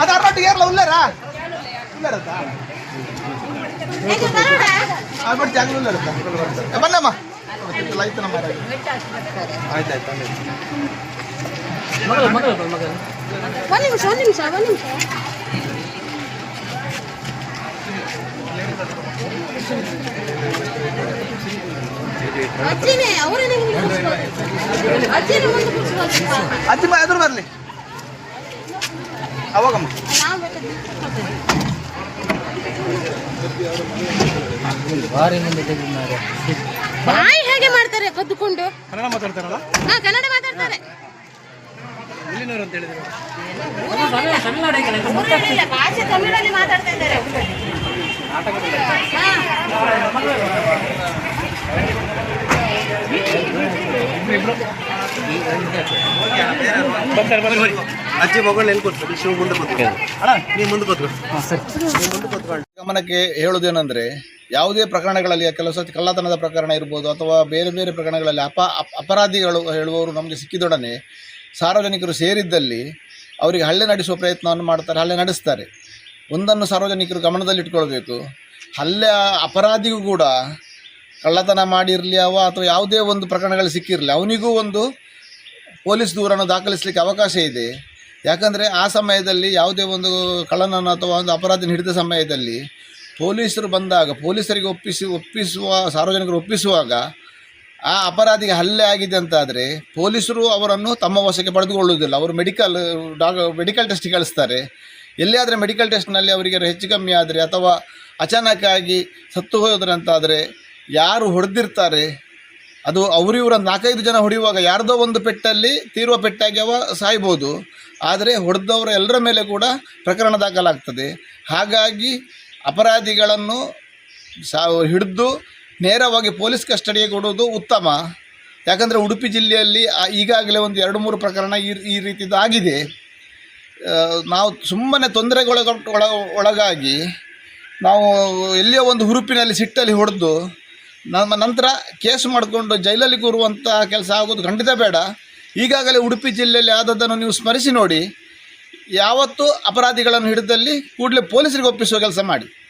ಅದು ಅರ್ರೊಟ್ಟಿಗೆ ಏರ್ಲ ಉಳ್ಳಾರಾ ಉಳ್ಳಾರತ್ತಾ ಆಗ್ಬಿಟ್ಟು ಜಾಗ ಉಳ್ಳಾರತ್ತಾ ಬನ್ನಮ್ಮ ಲೈತ್ ನಮ್ಮ ಆಯ್ತು ಆಯ್ತು ಒಂದು ನಿಮಿಷ ಒಂದು ನಿಮಿಷ ಒಂದು ನಿಮಿಷ ಅಜ್ಜಿನೇ ಅವರೇ ಅಜ್ಜಿನೇ ಮುಂದೆ ಕೂರ್ಸ್ಕೊಳ್ತೀವಿ. ಅಜ್ಜಿ ಮ ಎದುರು ಬರಲಿ ಅವಾಗಮ್ಮ. ಬಾಯಿ ಹೇಗೆ ಮಾಡ್ತಾರೆ ಕದ್ದುಕೊಂಡು ಕನ್ನಡ ಮಾತಾಡ್ತಾರಲ್ಲ ಹಾ ಕನ್ನಡ ಮಾತಾಡ್ತಾರೆ ಇಲ್ಲಿನವ್ರು ಅಂತ ಹೇಳಿದ್ರು ಭಾಷೆ ತಮಿಳಲ್ಲಿ ಮಾತಾಡ್ತಾ ಇದ್ದಾರೆ ಹಾ. ಅಜ್ಜಿ ಮಗಳು ಎಲ್ಲಿ ಕೂತ್ಕೊಳ್ಳಿ ಶಿವ ಮುಂದೆ ಕೂತ್ಕೊಳ್ಳಿ ಅಣ್ಣ ನೀವು ಮುಂದೆ ಕೂತ್ಕೊಳ್ಳಿ ನೀವು ಮುಂದೆ ಕೂತ್ಕೊಳ್ಳಿ ಗಮನಕ್ಕೆ ಹೇಳುವುದೇನೆಂದರೆ ಯಾವುದೇ ಪ್ರಕರಣಗಳಲ್ಲಿ ಕೆಲವು ಸತಿ ಕಳ್ಳತನದ ಪ್ರಕರಣ ಇರ್ಬೋದು ಅಥವಾ ಬೇರೆ ಬೇರೆ ಪ್ರಕರಣಗಳಲ್ಲಿ ಅಪ ಅಪರಾಧಿಗಳು ಹೇಳುವವರು ನಮಗೆ ಸಿಕ್ಕಿದೊಡನೆ ಸಾರ್ವಜನಿಕರು ಸೇರಿದ್ದಲ್ಲಿ ಅವರಿಗೆ ಹಲ್ಲೆ ನಡೆಸುವ ಪ್ರಯತ್ನವನ್ನು ಮಾಡ್ತಾರೆ ಹಲ್ಲೆ ನಡೆಸ್ತಾರೆ. ಒಂದನ್ನು ಸಾರ್ವಜನಿಕರು ಗಮನದಲ್ಲಿಟ್ಕೊಳ್ಬೇಕು. ಹಲ್ಲೆ ಅಪರಾಧಿಗೂ ಕೂಡ ಕಳ್ಳತನ ಮಾಡಿರಲಿ ಅವ ಅಥವಾ ಯಾವುದೇ ಒಂದು ಪ್ರಕರಣಗಳು ಸಿಕ್ಕಿರಲಿ ಅವನಿಗೂ ಒಂದು ಪೊಲೀಸ್ ದೂರನ್ನು ದಾಖಲಿಸಲಿಕ್ಕೆ ಅವಕಾಶ ಇದೆ. ಯಾಕಂದರೆ ಆ ಸಮಯದಲ್ಲಿ ಯಾವುದೇ ಒಂದು ಕಳ್ಳನನ್ನು ಅಥವಾ ಒಂದು ಅಪರಾಧಿನ ಹಿಡಿದ ಸಮಯದಲ್ಲಿ ಪೊಲೀಸರು ಬಂದಾಗ, ಪೊಲೀಸರಿಗೆ ಒಪ್ಪಿಸಿ, ಒಪ್ಪಿಸುವ, ಸಾರ್ವಜನಿಕರು ಒಪ್ಪಿಸುವಾಗ ಆ ಅಪರಾಧಿಗೆ ಹಲ್ಲೆ ಆಗಿದೆ ಅಂತಾದರೆ ಪೊಲೀಸರು ಅವರನ್ನು ತಮ್ಮ ವಶಕ್ಕೆ ಪಡೆದುಕೊಳ್ಳುವುದಿಲ್ಲ. ಅವರು ಮೆಡಿಕಲ್, ಡಾಕ್, ಮೆಡಿಕಲ್ ಟೆಸ್ಟಿಗೆ ಕಳಿಸ್ತಾರೆ. ಎಲ್ಲಿಯಾದರೆ ಮೆಡಿಕಲ್ ಟೆಸ್ಟ್ನಲ್ಲಿ ಅವರಿಗೆ ಹೆಚ್ಚು ಕಮ್ಮಿ ಆದರೆ ಅಥವಾ ಅಚಾನಕ್ಕಾಗಿ ಸತ್ತು ಹೋದ್ರೆ ಅಂತಾದರೆ ಯಾರು ಹೊಡೆದಿರ್ತಾರೆ? ಅದು ಅವರಿವರ ನಾಲ್ಕೈದು ಜನ ಹೊಡೆಯುವಾಗ ಯಾರ್ದೋ ಒಂದು ಪೆಟ್ಟಲ್ಲಿ ತೀರುವ ಪೆಟ್ಟಾಗಿ ಅವ ಸಾಯ್ಬೋದು. ಆದರೆ ಹೊಡೆದವರ ಎಲ್ಲರ ಮೇಲೆ ಕೂಡ ಪ್ರಕರಣ ದಾಖಲಾಗ್ತದೆ. ಹಾಗಾಗಿ ಅಪರಾಧಿಗಳನ್ನು ಸಾ ಹಿಡಿದು ನೇರವಾಗಿ ಪೊಲೀಸ್ ಕಸ್ಟಡಿಗೆ ಕೊಡುವುದು ಉತ್ತಮ. ಯಾಕಂದರೆ ಉಡುಪಿ ಜಿಲ್ಲೆಯಲ್ಲಿ ಈಗಾಗಲೇ ಒಂದು ಎರಡು ಮೂರು ಪ್ರಕರಣ ಈ ಈ ರೀತಿದು ಆಗಿದೆ. ನಾವು ಸುಮ್ಮನೆ ತೊಂದರೆಗೊಳಗ ಒಳ ಒಳಗಾಗಿ ನಾವು ಎಲ್ಲಿಯೋ ಒಂದು ಹುರುಪಿನಲ್ಲಿ ಸಿಟ್ಟಲ್ಲಿ ಹೊಡೆದು ನಮ್ಮ ನಂತರ ಕೇಸ್ ಮಾಡಿಕೊಂಡು ಜೈಲಲ್ಲಿ ಕೂರುವಂಥ ಕೆಲಸ ಆಗೋದು ಖಂಡಿತ ಬೇಡ. ಈಗಾಗಲೇ ಉಡುಪಿ ಜಿಲ್ಲೆಯಲ್ಲಿ ಆದದ್ದನ್ನು ನೀವು ಸ್ಮರಿಸಿ ನೋಡಿ. ಯಾವತ್ತೂ ಅಪರಾಧಿಗಳನ್ನು ಹಿಡಿದಲ್ಲಿ ಕೂಡಲೇ ಪೊಲೀಸರಿಗೆ ಒಪ್ಪಿಸುವ ಕೆಲಸ ಮಾಡಿ.